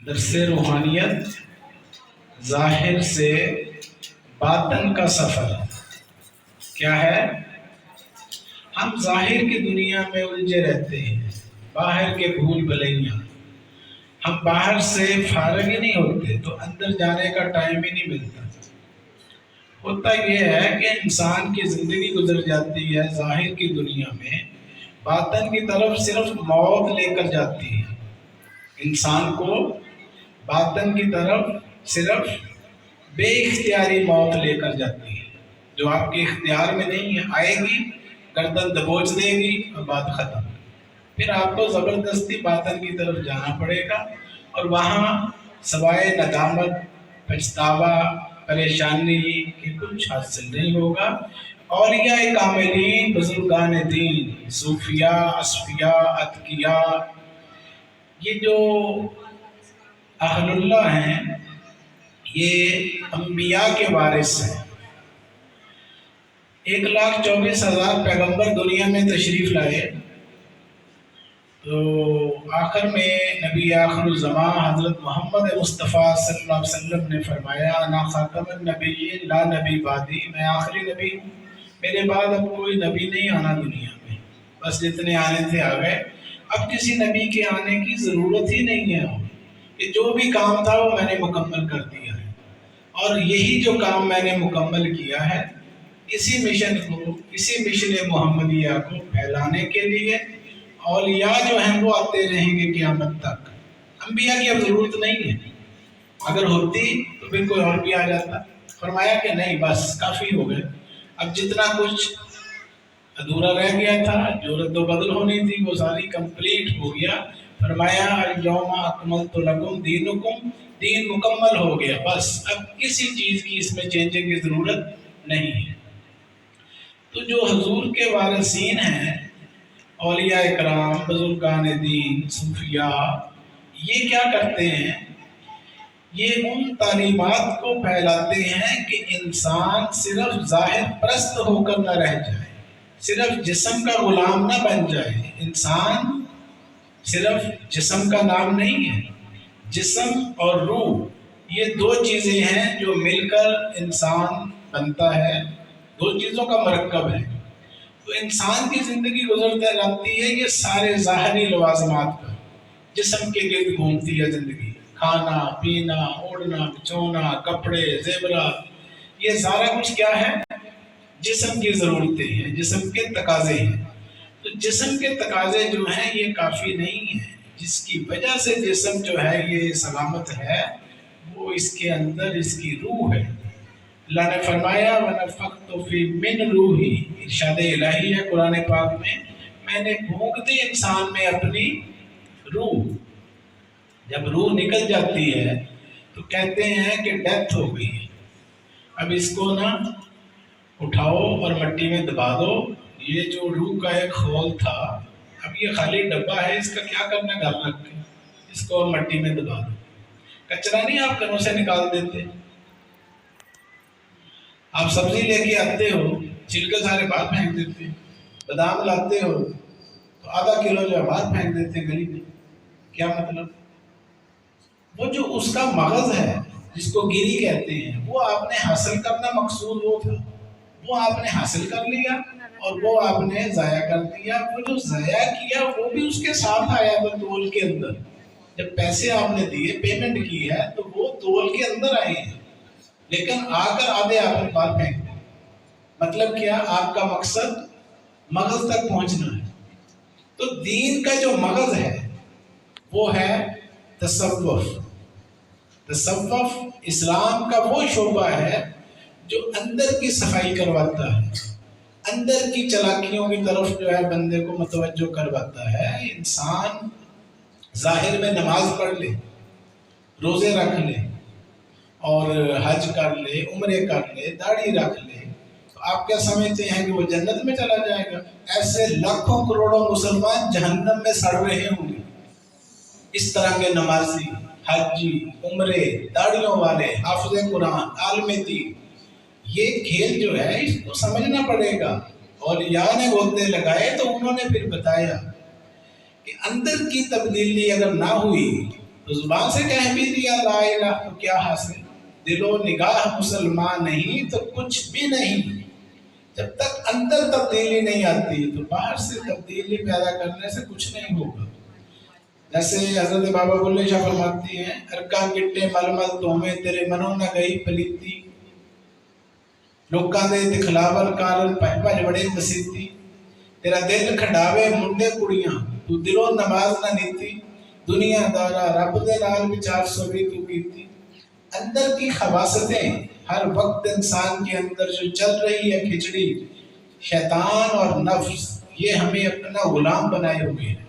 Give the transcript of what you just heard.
दरस रूहानियत, ज़ाहिर से बातन का सफ़र। क्या है? हम ज़ाहिर की दुनिया में उलझे रहते हैं, बाहर के भूल भलैया। हम बाहर से फारग ही नहीं होते तो अंदर जाने का टाइम ही नहीं मिलता। होता यह है कि इंसान की ज़िंदगी गुजर जाती है ज़ाहिर की दुनिया में, बातन की तरफ़ सिर्फ़ मौत लेकर जाती है। इंसान को बातन की तरफ़ सिर्फ़ बेख्तियारी मौत लेकर जाती है। जो आपके इख्तियार में नहीं है, आएगी, गर्दन दबोच देगी और बात ख़त्म। फिर आपको ज़बरदस्ती बातन की तरफ़ जाना पड़ेगा और वहाँ सवाए नदामत, पछतावा, परेशानी के कुछ हासिल नहीं होगा। और यह कामिलीन, बुजुर्गान दीन, सूफिया, असफिया अतकिया ये जो अहलुल्लाह हैं, ये अम्बिया के वारिस हैं। एक लाख चौबीस हज़ार पैगंबर दुनिया में तशरीफ़ लाए। तो आखिर में नबी आखिरज़मा हज़रत मोहम्मद मुस्तफ़ा सल्लल्लाहु अलैहि वसल्लम ने फरमाया, ना ख़ातम नबी ला नबी बादी, मैं आखिरी नबी। हूँ मेरे बाद अब कोई नबी नहीं आना दुनिया में। बस जितने आने थे आ गए। अब किसी नबी के आने की ज़रूरत ही नहीं है। कि जो भी काम था वो मैंने मुकम्मल कर दिया है। और यही जो काम मैंने मुकम्मल किया है, इसी मिशन को, इसी मिशन मोहम्मदिया को फैलाने के लिए औलिया जो हैं वो आते रहेंगे क़यामत तक। अम्बिया की अब ज़रूरत नहीं है। अगर होती तो फिर कोई और भी आ जाता। फरमाया कि नहीं, बस काफ़ी हो गए। अब जितना कुछ अधूरा रह गया था जो रद्द बदल होनी थी, वो सारी कंप्लीट हो गया। फरमाया यौमा अकमल तो लगुम दीनुकुम। दीन मुकम्मल हो गया, बस। अब किसी चीज़ की इसमें चेंजिंग की ज़रूरत नहीं है। तो जो हजूर के वारसीन हैं अलिया कराम बुजुर्गान दीन, सूफिया, ये क्या करते हैं? ये उन तालीमत को फैलाते हैं कि इंसान सिर्फ़ ज़ाहिर प्रस्त होकर न रह जाए, सिर्फ़ जिसम का गुलाम न बन जाए। इंसान सिर्फ़ जिसम का नाम नहीं है। जिसम और रूह, ये दो चीज़ें हैं जो मिलकर इंसान बनता है। दो चीज़ों का मरकब है। तो इंसान की ज़िंदगी गुजरते रहती है ये सारे ज़ाहरी लवाजमात पर। जिसम के गिर्द घूमती है ज़िंदगी। खाना, पीना, ओढ़ना, बिछोना, कपड़े, जेबरा, ये सारा कुछ क्या है? जिसम की ज़रूरतें हैं, जिसम के तकाजे हैं। तो जिसम के तकाजे जो हैं, ये काफ़ी नहीं है। जिसकी वजह से जिसम जो है, ये सलामत है, वो इसके अंदर इसकी रूह है। अल्लाह ने फरमाया तो मिन रूही। इरशाद इलाही है कुरान पाक में। मैंने भूख दी इंसान में अपनी रूह। जब रूह निकल जाती है तो कहते हैं कि डेथ हो गई है। अब इसको ना उठाओ और मट्टी में दबा दो। ये जो रूह का एक खोल था, अब ये खाली डब्बा है, इसका क्या करना घर रख के। इसको मट्टी में दबा दो कचरा नहीं आप घरों से निकाल देते आप सब्ज़ी लेके आते हो, छिलके सारे बाहर फेंक देते बादाम लाते हो तो आधा किलो जो बाहर फेंक देते गली में क्या मतलब? वो जो उसका मगज है, जिसको गिरी कहते हैं, वो आपने हासिल करना मकसूद वो था। वो आपने हासिल कर लिया। और वो आपने ज़ाया कर दिया, वो जो ज़ाया किया, वो भी उसके साथ आया था तोल के अंदर। जब पैसे आपने दिए पेमेंट की है तो वो तोल के अंदर आए हैं। लेकिन आकर आधे आपने बार फेंक मतलब क्या? आपका मकसद मगज तक पहुँचना है। तो दीन का जो मगज है, वो है तसव्वुफ। तसव्वुफ इस्लाम का वो शोबा है, जो अंदर की सफ़ाई करवाता है। अंदर की चलाकियों की तरफ़ जो है बंदे को मतवजो करवाता है। इंसान ज़ाहिर में नमाज़ पढ़ ले, रोज़े रख ले और हज कर ले, उम्र कर ले, दाढ़ी रख ले तो आप क्या समझते हैं कि वो जन्नत में चला जाएगा? ऐसे लाखों करोड़ों मुसलमान जहन्नम में सड़ रहे होंगे। इस तरह के नमाजी, हजी, उम्रे, दाढ़ियों वाले, हाफज कुरान आलमती ये खेल जो है, इसको समझना पड़ेगा। और या ने बोलते लगाए तो उन्होंने फिर बताया कि अंदर की तब्दीली अगर ना हुई तो ज़ुबान से कह भी दिया, ला तो क्या हासिल? दिलो निगाह मुसलमान नहीं तो कुछ भी नहीं। जब तक अंदर तब्दीली नहीं आती तो बाहर से तब्दीली पैदा करने से कुछ नहीं होगा। जैसे हज़रत बाबा बुल्ले शाह फरमाती हैं अरका गिट्टे मलमल तोमे तेरे मनो न गई, पलीती ਲੋਕਾਂ ਦੇ ਦਿਖਲਾਵਰ ਕਾਰਨ ਭੱਜ ਬੜੇ ਮਸੀਤੀ ਤੇਰਾ ਦਿਲ ਖੰਡਾਵੇ ਮੁੰਡੇ ਕੁੜੀਆਂ ਤੂੰ ਦਿਲੋਂ ਨਮਾਜ਼ ਨਾ ਨੀਤੀ दुनियादारा रब दे नाल विचार सभी तू कीती अंदर की खवासतें हर वक्त इंसान के अंदर जो चल रही है खिचड़ी शैतान और नफ्स ये हमें अपना गुलाम बनाए हुए हैं